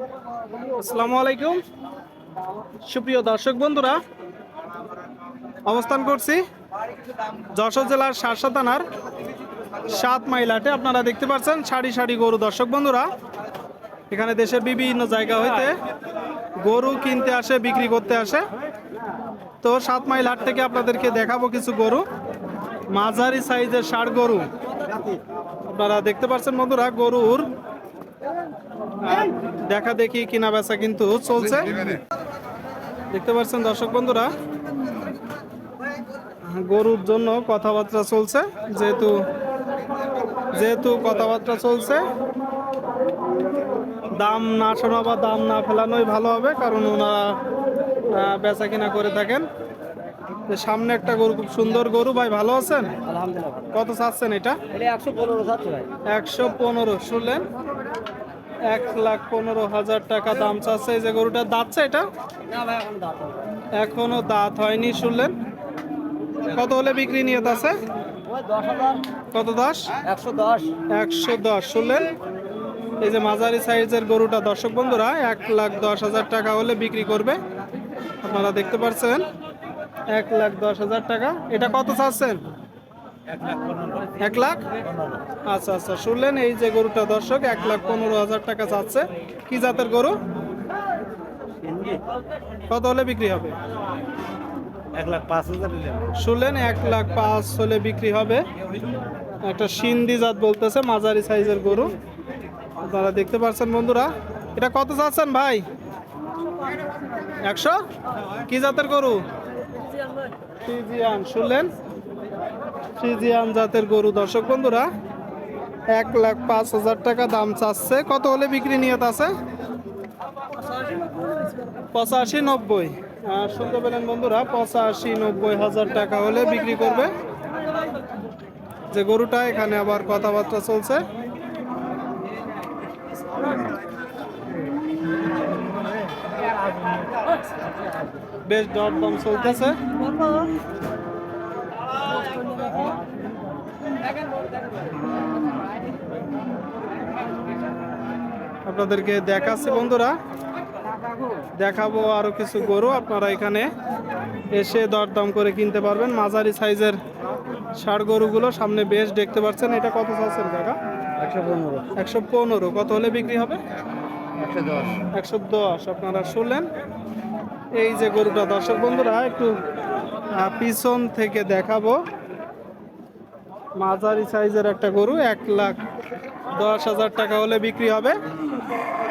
আসসালামু আলাইকুম। সুপ্রিয় দর্শক বন্ধুরা, অবস্থান করছি যশোর জেলার সারসা থানার সাত মাইল হাটে। আপনারা দেখতে পাচ্ছেন সারি সারি গরু। দর্শক বন্ধুরা, এখানে দেশের বিভিন্ন জায়গা হইতে গরু কিনতে আসে, বিক্রি করতে আসে। তো সাত মাইল হাট থেকে আপনাদেরকে দেখাবো কিছু গরু। মাঝারি সাইজের ষাড় গরু। আপনারা দেখতে পাচ্ছেন বন্ধুরা, গরুর দেখা দেখি কিনা বেচা কিন্তু চলছে। দেখতে পাচ্ছেন দর্শক বন্ধুরা গরুর জন্য কথাবার্তা চলছে যেহেতু যেহেতু কথাবার্তা চলছে দাম না শোনা বা দাম না ফেলানোই ভালো হবে কারণ ওনারা বেচা কিনা করে থাকেন। সামনে একটা গরু খুব সুন্দর গরু ভাই ভালো আছেন? কত চাচ্ছেন এটা? একশো পনেরো শুনলেন? এক লাখ পনেরো হাজার টাকা দাম চাচ্ছে এই যে গরুটা দাঁতছে এটা? এখন দাঁত হয়নি শুনলেন? কত হলে বিক্রি নিয়ত আছে? কত দশ। একশো দশ শুনলেন? এই যে মাঝারি সাইজের গরুটা দর্শক বন্ধুরা এক লাখ দশ হাজার টাকা হলে বিক্রি করবে। আপনারা দেখতে পাচ্ছেন এক লাখ দশ হাজার টাকা। এটা কত চাচ্ছেন? এক লাখ? আচ্ছা আচ্ছা শুনলেন এই যে গরুটা দর্শক এক লাখ পনেরো হাজার টাকা চাচ্ছে কি জাতের গরু? কত হলে বিক্রি হবে? এক লাখ পাঁচ হাজার শুনলেন এক লাখ পাঁচ হলে বিক্রি হবে। একটা সিন্ধি জাত বলতেছে মাঝারি সাইজের গরু। আপনারা দেখতে পাচ্ছেন বন্ধুরা এটা কত চাচ্ছেন ভাই? একশো? কি জাতের গরু? শুনলেন? ফ্রিজিয়ান জাতের গরু। দর্শক বন্ধুরা, এক লাখ পাঁচ হাজার টাকা দাম চাচ্ছে। কত হলে বিক্রি নিয়ত আছে? পঁচাশি নব্বই। আর শুনতে পেলেন বন্ধুরা, পঁচাশি নব্বই হাজার টাকা হলে বিক্রি করবে। যে গরুটা এখানে আবার কথাবার্তা চলছে। বেশ দরদাম চলতেছে। আপনাদেরকে দেখাচ্ছি, বন্ধুরা। দেখাবো আরও কিছু গরু, আপনারা এখানে এসে দরদাম করে কিনতে পারবেন। মাঝারি সাইজের ষাড় গরুগুলো সামনে বেশ দেখতে পাচ্ছেন। এটা কত চাচ্ছেন, কাকা? একশো পনেরো। একশো পনেরো কত হলে বিক্রি হবে? একশো দশ। আপনারা শুনলেন? এই যে গরুটা, দর্শক বন্ধুরা, একটু পিছন থেকে দেখাবো। মাঝারি সাইজের একটা গরু, এক লাখ দশ হাজার টাকা হলে বিক্রি হবে।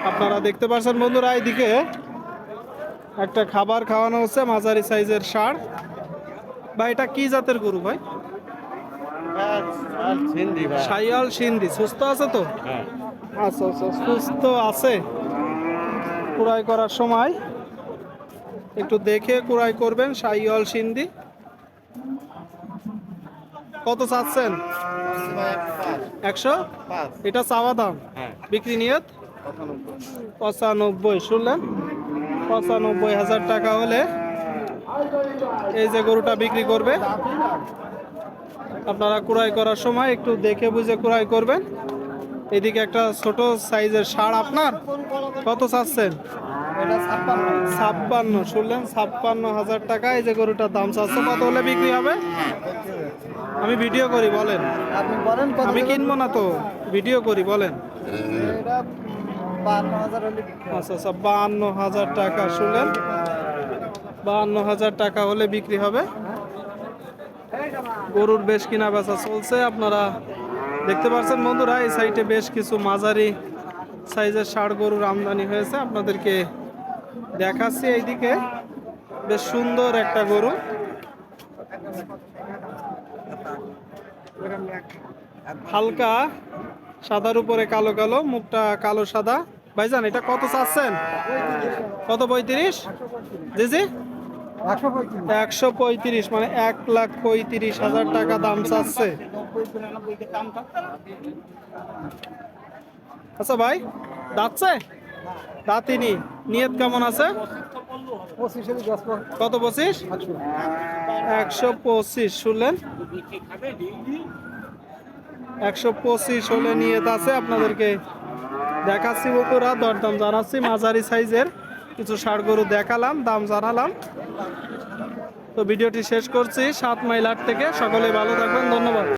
আপনারা দেখতে পাচ্ছেন বন্ধুরা, এইদিকে একটা খাবার খাওয়ানো হচ্ছে, মাঝারি সাইজের সার। ভাই, এটা কি জাতের গরু ভাই? সাইয়াল সিন্ধি, সুস্থ আছে তো? আচ্ছা আচ্ছা সুস্থ আছে। কুড়াই করার সময় একটু দেখে কুড়াই করবেন সাইয়াল সিন্ধি। কত চাচ্ছেন? একশো? এটা চাওয়া দাম। হ্যাঁ। বিক্রি নিয়ত? পঁচানব্বই শুনলেন? পঁচানব্বই হাজার টাকা হলে এই যে গরুটা বিক্রি করবে। আপনারা কুড়াই করার সময় একটু দেখে বুঝে কুড়াই করবেন। এদিকে একটা ছোট সাইজের সার আপনার। কত চাচ্ছেন? ছাপ্পান্ন। শুনলেন? ছাপ্পান্ন হাজার টাকা এই যে গরুটার দাম চাচ্ছে কত হলে বিক্রি হবে? আমি ভিডিও করি বলেন। আপনি বলেন আমি কিনবো না তো ভিডিও করি বলেন। আচ্ছা আচ্ছা বাহান্ন হাজার টাকা শুনলেন? বাহান্ন হাজার টাকা হলে বিক্রি হবে। গরুর বেশ কিনা বেচা চলছে আপনারা দেখতে পাচ্ছেন বন্ধুরা এই সাইডে বেশ কিছু মাঝারি সাইজের ষাড় গরুর আমদানি হয়েছে আপনাদেরকে দেখাচ্ছি এইদিকে। বেশ সুন্দর একটা গরু। হালকা, সাদার উপরে কালো কালো, মুখটা কালো সাদা। ভাইজান, এটা কত চাচ্ছেন? কত পঁয়ত্রিশ? জি জি। একশো পঁয়ত্রিশ মানে এক লাখ পঁয়ত্রিশ হাজার টাকা দাম চাচ্ছে। আচ্ছা ভাই, দাঁতছে? দাঁতিনি নিয়ত কেমন আছে? কত পঁচিশ? একশো পঁচিশ শুনলেন। একশো পঁচিশ হলে নিয়ত আছে আপনাদেরকে। দেখাচ্ছি বকুরা দরদাম জানাচ্ছি মাঝারি সাইজের কিছু ষাড় গরু দেখালাম দাম জানালাম। তো ভিডিওটি শেষ করছি সাত মাইল আট থেকে। সকলে ভালো থাকবেন ধন্যবাদ।